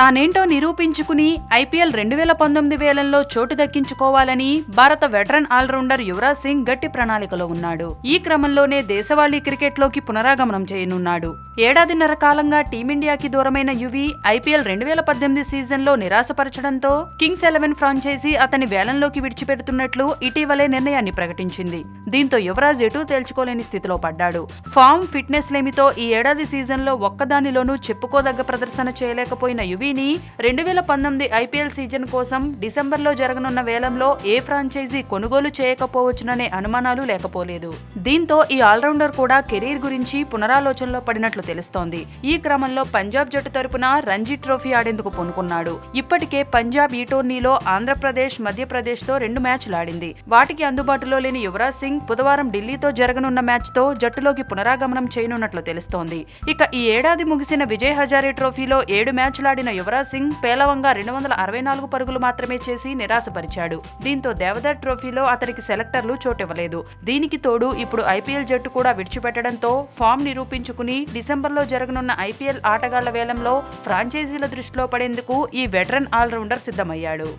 తానేంటో నిరూపించుకుని IPL రెండు వేల పంతొమ్మిది వేలంలో చోటు దక్కించుకోవాలని భారత వెటరన్ ఆల్రౌండర్ యువరాజ్ సింగ్ గట్టి ప్రణాళికలో ఉన్నాడు. ఈ క్రమంలోనే దేశవాళీ క్రికెట్లోకి పునరాగమనం చేయనున్నాడు. ఏడాదిన్నర కాలంగా టీమిండియాకి దూరమైన యువి ఐపీఎల్ రెండు వేల పద్దెనిమిది సీజన్లో నిరాశపరచడంతో కింగ్స్ ఎలెవెన్ ఫ్రాంచైజీ అతని వేలంలోకి విడిచిపెడుతున్నట్లు ఇటీవలే నిర్ణయాన్ని ప్రకటించింది. దీంతో యువరాజ్ ఎటూ తేల్చుకోలేని స్థితిలో పడ్డాడు. ఫామ్ ఫిట్నెస్ లేమితో ఈ ఏడాది సీజన్లో ఒక్కదానిలోనూ చెప్పుకోదగ్గ ప్రదర్శన చేయలేకపోయిన యువి యువీని రెండు వేల పంతొమ్మిది ఐపీఎల్ సీజన్ కోసం డిసెంబర్లో జరగనున్న వేలంలో ఏ ఫ్రాంచైజీ కొనుగోలు చేయకపోవచ్చుననే అనుమానాలు లేకపోలేదు. దీంతో ఈ ఆల్రౌండర్ కూడా కెరీర్ గురించి పునరాలోచనలో పడినట్లు తెలుస్తోంది. ఈ క్రమంలో పంజాబ్ జట్టు తరపున రంజీ ట్రోఫీ ఆడేందుకు పూనుకున్నాడు. ఇప్పటికే పంజాబ్ ఈ టోర్నీలో ఆంధ్రప్రదేశ్ మధ్యప్రదేశ్తో రెండు మ్యాచ్లు ఆడింది. వాటికి అందుబాటులో లేని యువరాజ్ సింగ్ బుధవారం ఢిల్లీతో జరగనున్న మ్యాచ్తో జట్టులోకి పునరాగమనం చేయనున్నట్లు తెలుస్తోంది. ఇక ఈ ఏడాది ముగిసిన విజయ్ హజారే ట్రోఫీలో ఏడు మ్యాచ్లాడిన యువరాజ్ సింగ్ పేలవంగా రెండు వందల అరవై నాలుగు పరుగులు మాత్రమే చేసి నిరాశపరిచాడు. దీంతో దేవదర్ ట్రోఫీలో అతనికి సెలెక్టర్లు చోటివ్వలేదు. దీనికి తోడు ఇప్పుడు ఐపీఎల్ జట్టు కూడా విడిచిపెట్టడంతో ఫామ్ నిరూపించుకుని డిసెంబర్లో జరగనున్న ఐపీఎల్ ఆటగాళ్ళ వేలంలో ఫ్రాంచైజీల దృష్టిలో పడేందుకు ఈ వెటరన్ ఆల్రౌండర్ సిద్ధమయ్యాడు.